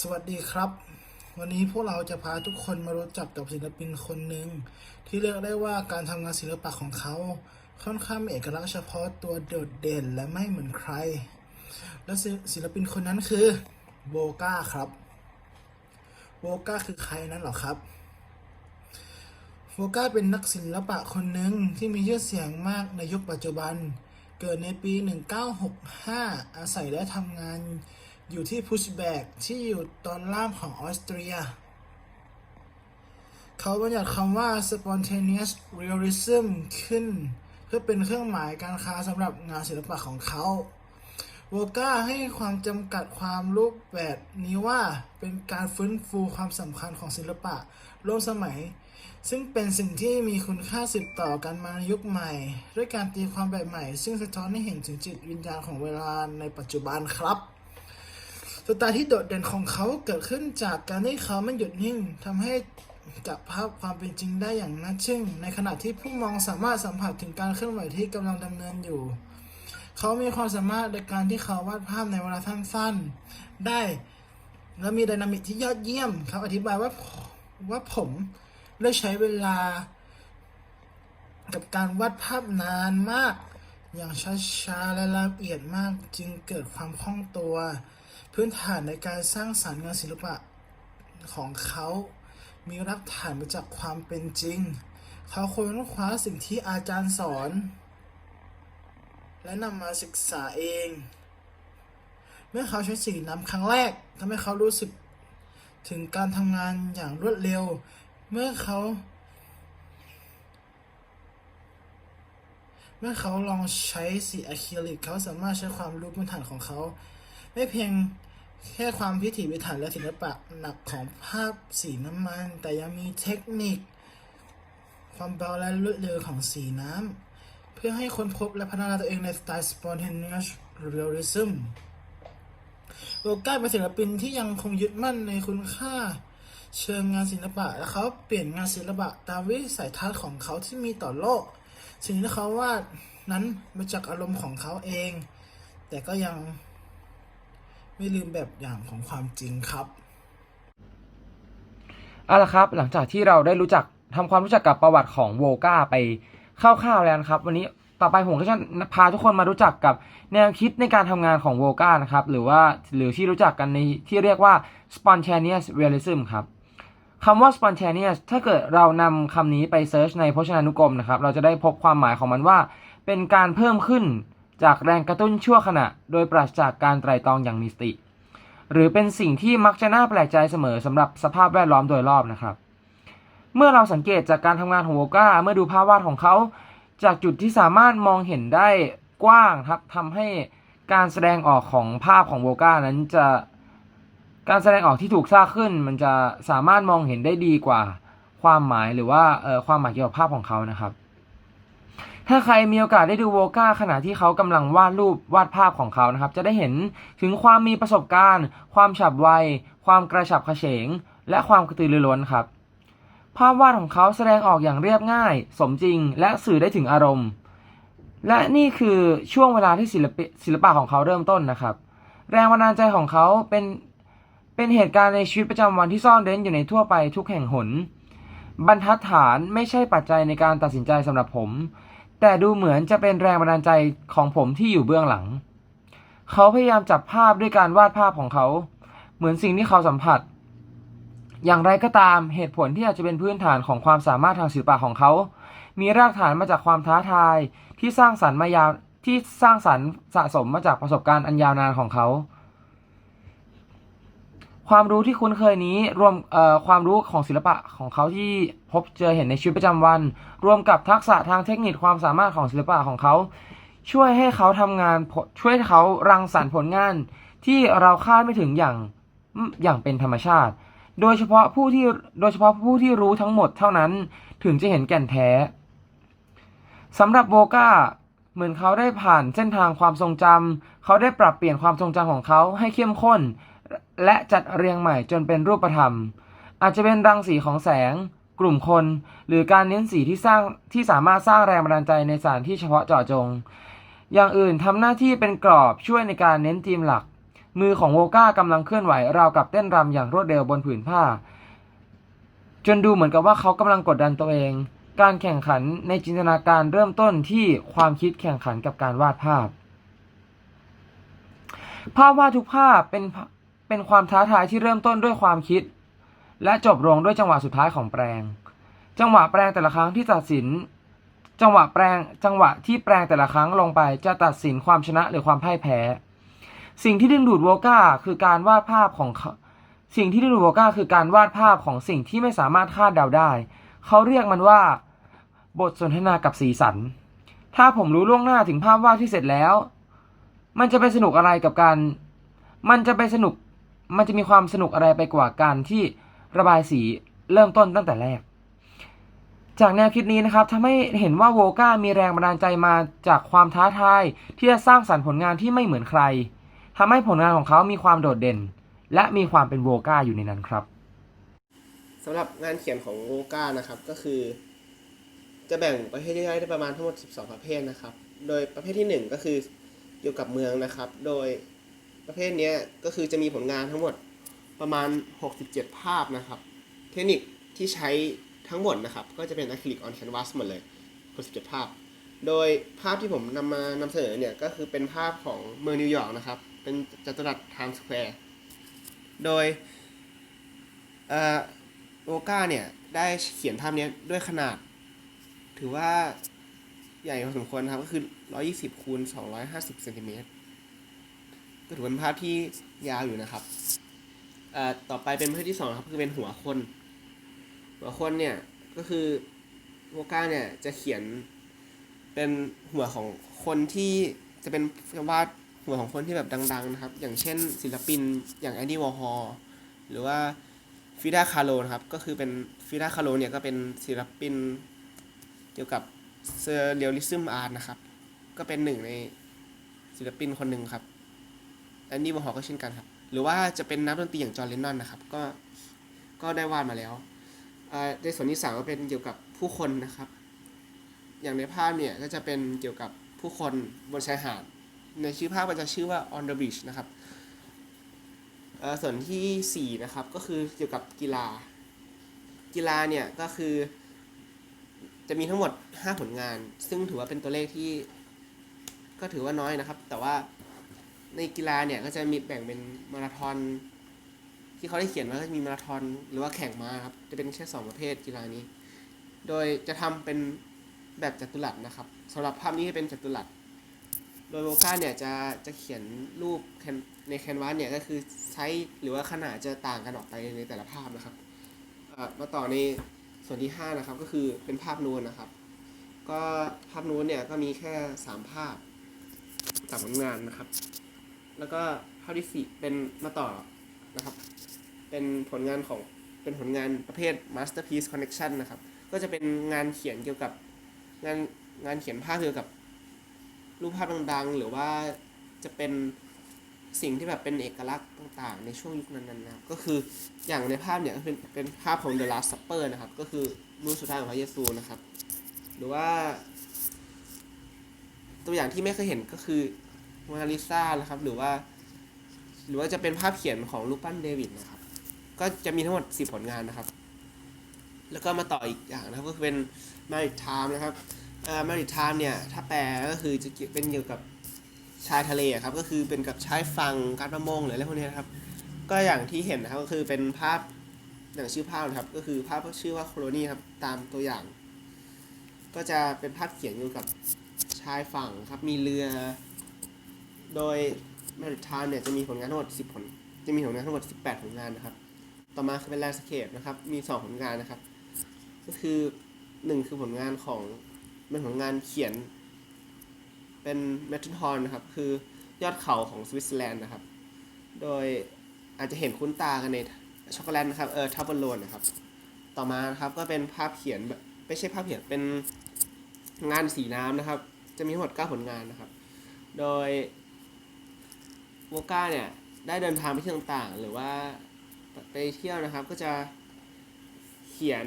สวัสดีครับ วันนี้พวกเราจะพาทุกคนมารู้จักกับศิลปินคนหนึ่งที่เรียกได้ว่าการทำงานศิลปะของเขา ค่อนข้างมีเอกลักษณ์เฉพาะตัวโดดเด่นและไม่เหมือนใคร และศิศิลปินคนนั้นคือโบก้าครับโบก้าคือใครนั้นหรอครับโบก้าเป็นนักศิลปะคนหนึ่งที่มีชื่อเสียงมากในยุคปัจจุบัน เกิดในปี 1965 อาศัยและทำงาน อยู่ที่พุชแบกที่อยู่ตอนล่างของออสเตรีย เขาบัญญัติคำว่า spontaneous realism ขึ้น เพื่อเป็นเครื่องหมายการค้าสำหรับงานศิลปะของเขาโวก้าให้ความจำกัดความรูปแบบนี้ว่าเป็นการฟื้นฟูความสำคัญของศิลปะร่วมสมัย ซึ่งเป็นสิ่งที่มีคุณค่าสืบต่อกันมาในยุคใหม่ ด้วยการตีความแบบใหม่ ซึ่งสะท้อนให้เห็นถึงจิตวิญญาณของเวลาในปัจจุบันครับ สไตล์ที่โดดเด่นของเขาเกิดขึ้นจากการที่เขาไม่หยุดนิ่งทำให้จับภาพความเป็นจริงได้อย่างน่าทึ่ง ในขณะที่ผู้มองสามารถสัมผัสถึงการเคลื่อนไหวที่กำลังดำเนินอยู่ เขามีความสามารถในการที่เขาวาดภาพในเวลาสั้นๆ ได้ และมีไดนามิกที่ยอดเยี่ยมเขาอธิบายว่าว่าผมได้ใช้เวลา กับการวาดภาพนานมาก อย่างช้าๆและละเอียดมากจึงเกิดความคล่องตัว พื้นฐานในการสร้างสรรค์งานศิลปะของเขา มีรากฐานมาจากความเป็นจริง เขาค้นคว้าสิ่งที่อาจารย์สอน และนำมาศึกษาเอง เมื่อเขาใช้สีน้ำครั้งแรกทำให้เขารู้สึกถึงการทำงานอย่างรวดเร็ว เมื่อเขา เมื่อเขาลองใช้สีอะคริลิก เขาสามารถใช้ความรู้พื้นฐานของเขา ไม่เพียงแค่ความพิถีพิถันและศิลปะหนักของภาพสีน้ำมัน แต่ยังมีเทคนิค ความเบาและรวดเร็วของสีน้ำ เพื่อให้คนพบและพัฒนาตัวเองในสไตล์ spontaneous realism โลก้าเป็นศิลปินที่ยังคงยึดมั่นในคุณค่า เชิงงานศิลปะ และเขาเปลี่ยนงานศิลปะตามวิสัยทัศน์ของเขาที่มีต่อโลก สิ่งที่เขาวาดนั้นมาจากอารมณ์ของเขาเอง แต่ก็ยัง ไม่ลืมแบบอย่างของความจริงครับ เอาละครับ หลังจากที่เราได้รู้จักทำความรู้จักกับประวัติของโวกาไปคร่าวๆแล้วนะครับ วันนี้ต่อไปผมก็จะพาทุกคนมารู้จักกับแนวคิดในการทำงานของโวกานะครับ หรือว่าหรือที่รู้จักกันในที่เรียกว่า spontaneous realism ครับคำว่า spontaneous ถ้าเกิดเรานำคำนี้ไปเซิร์ชในพจนานุกรมนะครับ เราจะได้พบความหมายของมันว่า เป็นการเพิ่มขึ้น จากแรงกระตุ้นชั่วขณะ โดยปราศจากการไตร่ตรองอย่างมีสติ หรือเป็นสิ่งที่มักจะน่าแปลกใจเสมอสำหรับสภาพแวดล้อมโดยรอบนะครับ เมื่อเราสังเกตจากการทำงานของโวก้าเมื่อดูภาพวาดของเขา จากจุดที่สามารถมองเห็นได้กว้างครับทำให้การแสดงออกของภาพของโวก้านั้นจะการแสดงออกที่ถูกสร้างขึ้น มันจะสามารถมองเห็นได้ดีกว่าความหมายหรือว่าเอ่อความหมายเกี่ยวกับภาพของเขานะครับ ถ้าใครมีโอกาสได้ดูโวก้าขณะที่เขากำลังวาดรูปวาดภาพของเขานะครับ จะได้เห็นถึงความมีประสบการณ์ ความฉับไว ความกระฉับกระเฉง และความกระตือรือร้นครับ ภาพวาดของเขาแสดงออกอย่างเรียบง่าย สมจริง และสื่อได้ถึงอารมณ์ และนี่คือช่วงเวลาที่ศิลปศิลปะของเขาเริ่มต้นนะครับ แรงบันดาลใจของเขาเป็นเป็นเหตุการณ์ในชีวิตประจำวันที่ซ่อนเร้นอยู่ในทั่วไปทุกแห่งหน บรรทัดฐานไม่ใช่ปัจจัยในการตัดสินใจสำหรับผม แต่ดูเหมือนจะเป็นแรงบันดาลใจของผมที่อยู่เบื้องหลัง เขาพยายามจับภาพด้วยการวาดภาพของเขา เหมือนสิ่งที่เขาสัมผัส อย่างไรก็ตามเหตุผลที่อาจจะเป็นพื้นฐานของความสามารถทางศิลปะของเขา มีรากฐานมาจากความท้าทายที่สร้างสรรค์มายาวที่สร้างสรรค์สะสมมาจากประสบการณ์อันยาวนานของเขา ความรู้ที่คุ้นเคยนี้รวมความรู้ของศิลปะของเขาที่พบเจอเห็นในชีวิตประจำวัน รวมกับทักษะทางเทคนิคความสามารถของศิลปะของเขา ช่วยให้เขาทำงานช่วยเขารังสรรค์ผลงาน ที่เราคาดไม่ถึงอย่างอืมอย่างเป็นธรรมชาติ โดยเฉพาะผู้ที่โดยเฉพาะผู้ที่รู้ทั้งหมดเท่านั้นถึงจะเห็นแก่นแท้สำหรับโบกาเหมือนเขาได้ผ่านเส้นทางความทรงจำเขาได้ปรับเปลี่ยนความทรงจำของเขาให้เข้มข้น และจัดเรียงใหม่จนเป็นรูปธรรม อาจจะเป็นรังสีของแสง กลุ่มคน หรือการเน้นสีที่สร้างที่สามารถสร้างแรงบันดาลใจในสถานที่เฉพาะเจาะจง อย่างอื่นทำหน้าที่เป็นกรอบช่วยในการเน้นธีมหลัก มือของโวก้ากำลังเคลื่อนไหวราวกับเต้นรำอย่างรวดเร็วบนผืนผ้า จนดูเหมือนกับว่าเขากำลังกดดันตัวเอง การแข่งขันในจินตนาการเริ่มต้นที่ความคิดแข่งขันกับการวาดภาพภาพวาดทุกภาพเป็น เป็นความท้าทายที่เริ่มต้นด้วยความคิด และจบลงด้วยจังหวะสุดท้ายของแปลง จังหวะแปลงแต่ละครั้งที่ตัดสิน จังหวะแปลงจังหวะที่แปลงแต่ละครั้งลงไปจะตัดสินความชนะหรือความพ่ายแพ้ สิ่งที่ดึงดูดโวก้าคือการวาดภาพของสิ่งที่ดึงดูดโวก้าคือการวาดภาพของสิ่งที่ไม่สามารถคาดเดาได้ เขาเรียกมันว่า บทสนทนากับสีสัน ถ้าผมรู้ล่วงหน้าถึงภาพวาดที่เสร็จแล้ว มันจะไปสนุกอะไรกับการมันจะไปสนุก มันจะมีความสนุกอะไรไปกว่าการที่ระบายสีเริ่มต้นตั้งแต่แรก จากแนวคิดนี้นะครับทำให้เห็นว่าโวก้ามีแรงบันดาลใจมาจากความท้าทายที่จะสร้างสรรค์ผลงานที่ไม่เหมือนใครทำให้ผลงานของเขามีความโดดเด่น และมีความเป็นโวก้าอยู่ในนั้นครับสำหรับงานเขียนของโวก้านะครับก็คือ จะแบ่งประเภทย่อยได้ประมาณทั้งหมด 12 ประเภทนะครับ โดยประเภทที่ 1 ก็คือเกี่ยวกับเมืองนะครับ โดย ประเภทนี้ก็คือจะมีผลงานทั้งหมดประมาณ 67 ภาพนะครับ เทคนิคที่ใช้ทั้งหมดนะครับ ก็จะเป็นอะคริลิกออนแคนวาสหมดเลย 67 ภาพ โดยภาพที่ผมนำมานำเสนอเนี่ยก็คือเป็นภาพของเมืองนิวยอร์กนะครับ เป็นจัตุรัสไทม์สแควร์ โดยโอกาเนี่ยได้เขียนภาพนี้ด้วยขนาด ถือว่าใหญ่พอสมควรนะครับก็คือ 120คูณ250เซนติเมตร ก็ถือเป็นภาพที่ยาวอยู่นะครับเอ่อต่อไปเป็นประเภทที่สองครับคือเป็นหัวคน หัวคนเนี่ยก็คือโอก้าเนี่ยจะเขียนเป็นหัวของคนที่จะเป็นวาดหัวของคนที่แบบดัง ๆ นะครับ อย่างเช่น ศิลปินอย่างแอนดี้วอร์ฮอลหรือว่าฟิดาคาโลนะครับก็คือเป็นฟิดาคาโลเนี่ยก็เป็นศิลปินเกี่ยวกับเซอร์เรียลลิซึมอาร์ตนะครับ ก็เป็นหนึ่งในศิลปินคนหนึ่งครับ อนดี้วอร์ฮอลก็เช่นกันครับ หรือว่าจะเป็นนักดนตรีอย่างจอร์นเลนนอนนะครับ ก็ ก็ได้วาดมาแล้วในส่วนที่สามก็เป็นเกี่ยวกับผู้คนนะครับ อย่างในภาพเนี่ยก็จะเป็นเกี่ยวกับผู้คนบนชายหาด ในชื่อภาพมันจะชื่อว่า on the beach นะครับ ส่วนที่ 4 นะครับ ก็คือเกี่ยวกับกีฬา กีฬาเนี่ยก็คือ จะมีทั้งหมด 5 ผลงาน ซึ่งถือว่าเป็นตัวเลขที่ ก็ถือว่าน้อยนะครับ แต่ว่า ในกีฬาเนี่ยก็จะมีแบ่งเป็นมาราธอนที่เขาได้เขียนไว้ก็จะมีมาราธอนหรือว่าแข่งม้าครับ จะเป็นแค่สองประเภทกีฬานี้ โดยจะทำเป็นแบบจัตุรัสนะครับสำหรับภาพนี้จะเป็นจัตุรัส โดยโวก้าเนี่ยจะจะเขียนรูปในแคนวาสเนี่ยก็คือใช้หรือว่าขนาดจะต่างกันออกไปในแต่ละภาพนะครับมาต่อในส่วนที่ 5 นะครับ ก็คือเป็นภาพนูนนะครับ ก็ภาพนูนเนี่ยก็มีแค่ 3 ภาพสามผลงานนะครับ แล้วก็ภาพที่สี่เป็นมาต่อนะครับ เป็นผลงานของเป็นผลงานประเภท masterpiece connection นะครับ ก็จะเป็นงานเขียนเกี่ยวกับงานงานเขียนภาพเกี่ยวกับรูปภาพดังๆ หรือว่าจะเป็นสิ่งที่แบบเป็นเอกลักษณ์ต่างๆ ในช่วงยุคนั้นๆนะครับก็คืออย่างในภาพเนี่ยก็เป็นเป็นภาพของ The Last Supper นะครับ ก็คือมื้อสุดท้ายของพระเยซูนะครับ หรือว่า ตัวอย่างที่ไม่เคยเห็นก็คือ โมนาลิซานะครับ หรือว่า หรือว่าจะเป็นภาพเขียนของรูปปั้นเดวิดนะครับ ก็จะมีทั้งหมด 10 ผลงานนะครับ แล้วก็มาต่ออีกอย่างนะครับก็คือเป็น Marriage Time นะครับอ่า Marriage Time เนี่ย ถ้าแปลก็คือจะเป็นเกี่ยวกับชายทะเลอะครับ ก็คือเป็นกับชายฝั่งการประมงหรืออะไรพวกนี้นะครับ ก็อย่างที่เห็นนะครับก็คือเป็นภาพอย่างชื่อภาพนะครับ ก็คือภาพชื่อว่าโคโลนีครับตามตัวอย่าง ก็จะเป็นภาพเขียนเกี่ยวกับชายฝั่งครับมีเรือ โดย Marriage Time เนี่ยจะมีผลงานทั้งหมด 10 ผล จะมีผลงานทั้งหมด 18 ผลงานนะครับ ต่อมาคือเป็น Landscape นะครับ มี 2 ผลงานนะครับ ก็คือ 1 คือผลงานของเป็นผลงานเขียน เป็นเมทัลฮอนนะครับ คือยอดเขาของสวิตเซอร์แลนด์นะครับ โดยอาจจะเห็นคุ้นตากันในช็อกโกแลตนะครับ เออทับเบิลโลนนะครับ ต่อมานะครับก็เป็นภาพเขียนแบบไม่ใช่ภาพเขียน เป็นงานสีน้ำนะครับ จะมีทั้งหมด 9 ผลงานนะครับ โดย โวก้าเนี่ยได้เดินทางไปที่ต่างๆ หรือว่าไปเที่ยวนะครับ ก็จะเขียน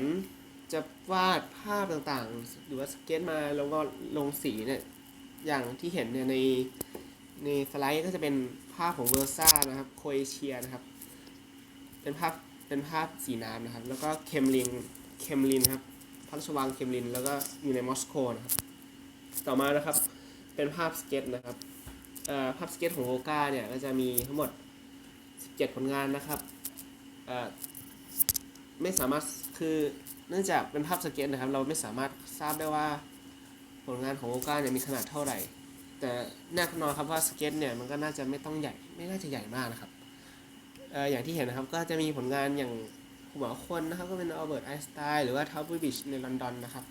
จะวาดภาพต่างๆ หรือว่าสเก็ตมาแล้วก็ลงสีเนี่ยอย่างที่เห็นเนี่ยในในสไลด์ก็จะเป็นภาพของเวอร์ซ่านะครับโคเอเชียนะครับ เป็นภาพเป็นภาพสีน้ำนะครับ แล้วก็เคมลินเคมลินครับพระราชวังเคมลิน แล้วก็อยู่ในมอสโกนะครับ ต่อมานะครับเป็นภาพสเก็ตนะครับ เอ่อภาพสเก็ตของโวกาเนี่ยก็จะมีทั้งหมด 17 ผลงานนะครับไม่สามารถคือเนื่องจากเป็นภาพสเก็ตนะครับ เราไม่สามารถทราบได้ว่าผลงานของโวกาเนี่ยมีขนาดเท่าไหร่ แต่แน่นอนครับว่าสเก็ตเนี่ยมันก็น่าจะไม่ต้องใหญ่ไม่น่าจะใหญ่มากนะครับอออย่างที่เห็นนะครับก็จะมีผลงานอย่างหัวคนนะครับก็เป็นอัลเบิร์ตไอน์สไตน์หรือว่าทาวเวอร์บิชในลอนดอนนะครับ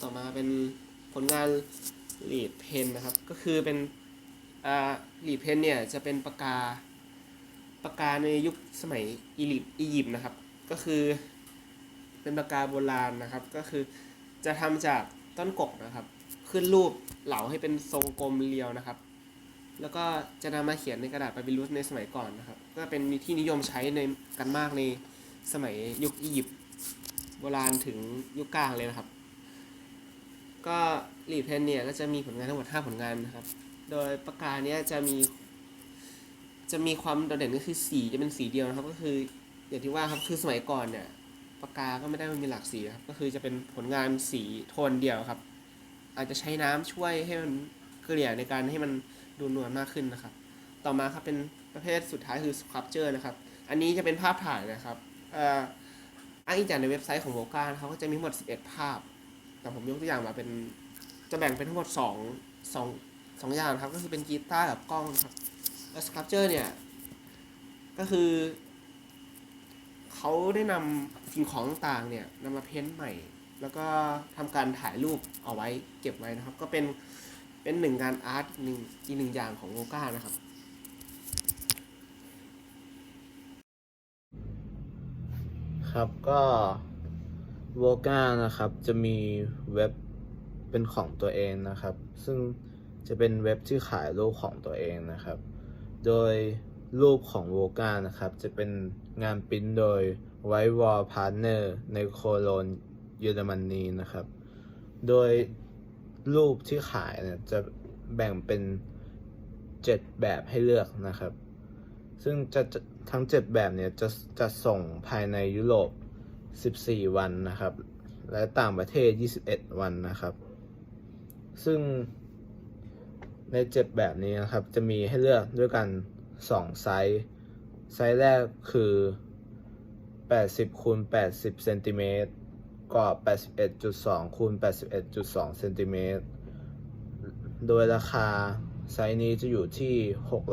ต่อมาเป็นผลงานลีดเพนนะครับ ก็คือเป็น อ่าลีดเพนเนี่ยจะเป็นปากกาปากกาในยุคสมัยอียิปต์อียิปต์นะครับ ก็คือเป็นปากกาโบราณนะครับ ก็คือจะทำจากต้นกกนะครับ ขึ้นรูปเหลาให้เป็นทรงกลมเรียวนะครับ แล้วก็จะนำมาเขียนในกระดาษปาปิรุสในสมัยก่อนนะครับ ก็เป็นที่นิยมใช้ในกันมากในสมัยยุคอียิปต์โบราณถึงยุคกลางเลยนะครับ ก็ลีดเพนเนี่ยก็จะมีผลงานทั้งหมด 5 ผลงานนะครับ โดยปากกาเนี้ยจะมี จะมีความโดดเด่นก็คือสีจะเป็นสีเดียวนะครับ ก็คืออย่างที่ว่าครับคือสมัยก่อนเนี่ยปากกาก็ไม่ได้มีหลากสีครับ ก็คือจะเป็นผลงานสีโทนเดียวครับ อาจจะใช้น้ำช่วยให้มันเกลี่ยในการให้มันดูนวลมากขึ้นนะครับ ต่อมาครับเป็นประเภทสุดท้ายคือ sculpture นะครับ อันนี้จะเป็นภาพถ่ายนะครับอ่ออ้างอิงจากในเว็บไซต์ของโวกาเขาก็จะมีหมด 11 ภาพ แต่ผมยกตัวอย่างมาเป็นจะแบ่งเป็นทั้งหมดสอง สองอย่างครับก็คือเป็นกีตาร์กับกล้องครับแล้วสครับเจอร์เนี่ยก็คือเขาได้นำสิ่งของต่างเนี่ยนำมาเพ้นท์ใหม่ แล้วก็ทำการถ่ายรูปเอาไว้เก็บไว้นะครับ ก็เป็นเป็นหนึ่งงานอาร์ตหนึ่งอีกหนึ่งอย่างของโลก้านะครับครับก็โวก้านะครับจะมีเว็บเป็นของตัวเองนะครับ ซึ่ง จะเป็นเว็บที่ขายรูปของตัวเองนะครับ โดยรูปของโวกานะครับ จะเป็นงานปิ้นโดยไววอลพาร์เนอร์ในโคโลนเยอรมนีนะครับ โดยรูปที่ขายเนี่ยจะแบ่งเป็น 7 แบบให้เลือกนะครับ ซึ่งจะจะทั้ง 7 แบบเนี่ยจะจะส่งภายในยุโรป 14 วันนะครับ และต่างประเทศ 21 วันนะครับ ซึ่ง ใน7แบบนี้นะครับ จะมีให้เลือกด้วยกัน 2 ไซส์ ไซส์แรกคือ 80คูณ80เซนติเมตรกรอบ 81.2คูณ81.2เซนติเมตร โดยราคาไซส์นี้จะอยู่ที่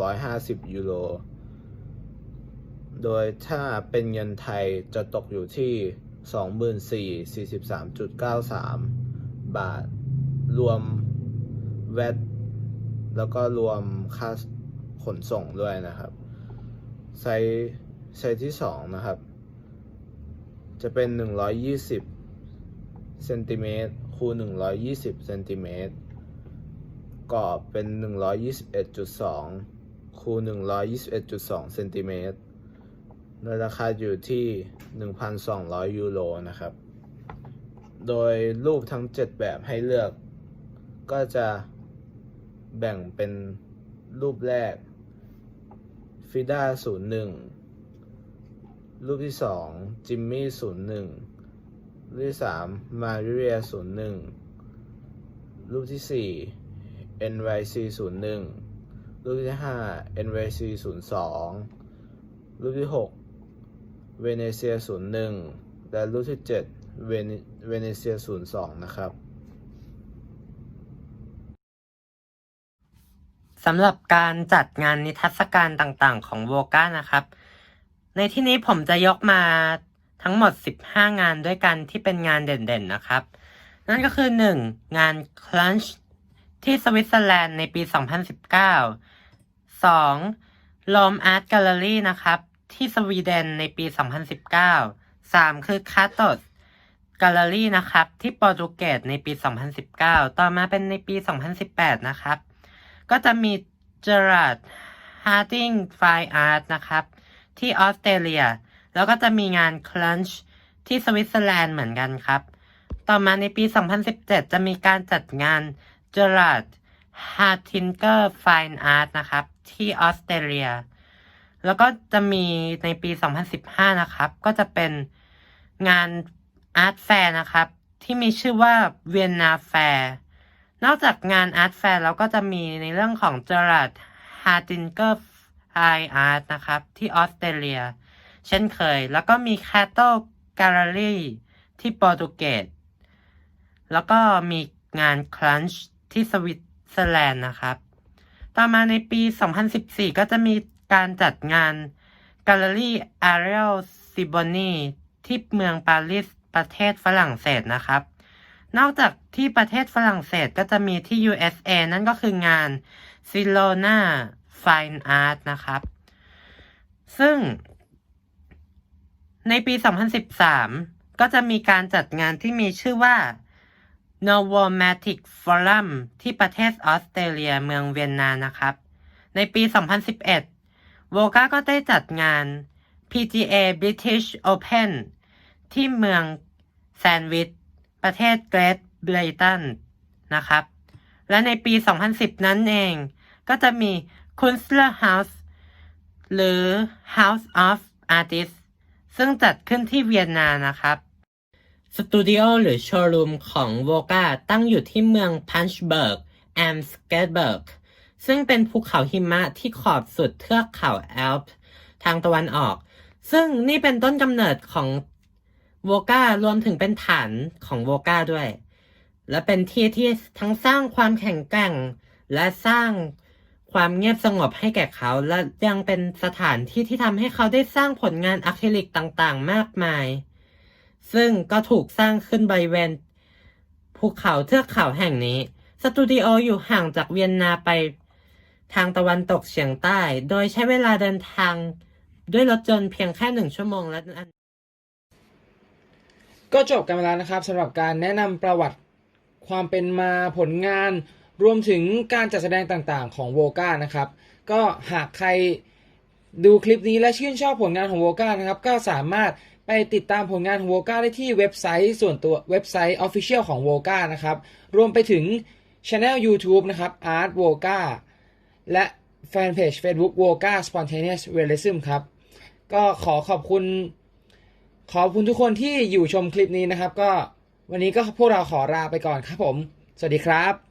650 ยูโร โดยถ้าเป็นเงินไทยจะตกอยู่ที่ 24,43.93 บาท รวมแวต แล้วก็รวมค่าขนส่งด้วยนะครับ ไซส์ไซส์ที่2นะครับ จะเป็น 120เซนติเมตรคูณ120เซนติเมตรกรอบเป็น 121.2คูณ121.2เซนติเมตรโดยราคาอยู่ที่ 1,200 ยูโรนะครับ โดยรูปทั้ง 7 แบบให้เลือกก็จะ แบ่งเป็นรูปแรกฟิด้าศูนย์หนึ่งรูปที่สองจิมมี่ศูนย์หนึ่งรูปที่สามมาริเรียศูนย์หนึ่งรูปที่สี่ NYC ศูนย์หนึ่งรูปที่ห้า NYC ศูนย์สองรูปที่หกเวเนเซียศูนย์หนึ่งและรูปที่เจ็ดเวเนเซียศูนย์สองนะครับ สำหรับการจัดงานนิทรรศการต่างๆ ของโวก้านะครับ ในที่นี้ผมจะยกมาทั้งหมด 15 งานด้วยกันที่เป็นงานเด่นๆนะครับ นั่นก็คือ 1. งาน Crunch ที่สวิตเซอร์แลนด์ในปี 2019 2. Rome Art Gallery นะครับ ที่สวีเดนในปี 2019 3. คือ c a t o s Gallery นะครับ ที่โปรตุเกสในปี 2019 ต่อมาเป็นในปี 2018 นะครับ ก็จะมี Gerard Harding Fine Art นะครับ ที่ออสเตรเลีย แล้วก็จะมีงาน Crunch ที่สวิตเซอร์แลนด์เหมือนกันครับ ต่อมาในปี 2017 จะมีการจัดงาน Gerard Hartinger Fine Art นะครับ ที่ออสเตรเลีย แล้วก็จะมีในปี 2015 นะครับ ก็จะเป็นงานอาร์ตแฟร์นะครับ ที่มีชื่อว่าเวียนนาแฟร์ นอกจากงานอาร์ตแฟร์แล้วก็จะมีในเรื่องของ Gerard Hartinger Fine Art นะครับ ที่ออสเตรเลีย เช่นเคย แล้วก็มี Cattle Gallery ที่โปรตุเกสแล้วก็มีงาน Crunch ที่สวิตเซอร์แลนด์นะครับ ต่อมาในปี 2014 ก็จะมีการจัดงาน Gallery Ariel Siboni ที่เมืองปารีสประเทศฝรั่งเศสนะครับ นอกจากที่ประเทศฝรั่งเศสก็จะมีที่ USA นั่นก็คืองาน s i l o n a Fine Art นะครับ ซึ่ง ในปี 2013 ก็จะมีการจัดงานที่มีชื่อว่า Novomatic Forum ที่ประเทศออสเตรเลียเมืองเวียนนานะครับ ในปี 2011โวกาก็ได้จัดงาน PGA British Open ที่เมืองแซนวิช ประเทศเกรทบริตันนะครับ และในปี 2010 นั้นเองก็จะมี Kunstler House หรือ House of Artists ซึ่งจัดขึ้นที่เวียนนานะครับ สตูดิโอหรือโชว์รูมของโวกาตั้งอยู่ที่เมืองพันช์เบิร์กแอมสเกตเบิร์กซึ่งเป็นภูเขาหิมะที่ขอบสุดเทือกเขาแอลป์ทางตะวันออก ซึ่งนี่เป็นต้นกำเนิดของ โวการวมถึงเป็นฐานของโวกาด้วย และเป็นที่ที่ทั้งสร้างความแข็งแกร่ง และสร้างความเงียบสงบให้แก่เขา และยังเป็นสถานที่ที่ทำให้เขาได้สร้างผลงานอะคริลิกต่างๆ มากมาย ซึ่งก็ถูกสร้างขึ้นบริเวณภูเขาเทือกเขาแห่งนี้ สตูดิโออยู่ห่างจากเวียนนาไปทางตะวันตกเฉียงใต้ โดยใช้เวลาเดินทางด้วยรถยนต์เพียงแค่หนึ่งชั่วโมงและ ก็จบกันไปแล้วนะครับสำหรับการแนะนำประวัติความเป็นมาผลงาน รวมถึงการจัดแสดงต่างๆ ของโวก้านะครับ ก็หากใครดูคลิปนี้และชื่นชอบผลงานของโวก้านะครับ ก็สามารถไปติดตามผลงานของโวก้าได้ที่เว็บไซต์ส่วนตัวเว็บไซต์ Official ของโวก้านะครับ รวมไปถึงช anel YouTube นะครับ Art v o g a และแฟนเพจ Facebook v o g a Spontaneous Realism ครับ ก็ขอขอบคุณ ขอบคุณทุกคนที่อยู่ชมคลิปนี้นะครับ ก็วันนี้ก็พวกเราขอลาไปก่อนครับผม สวัสดีครับ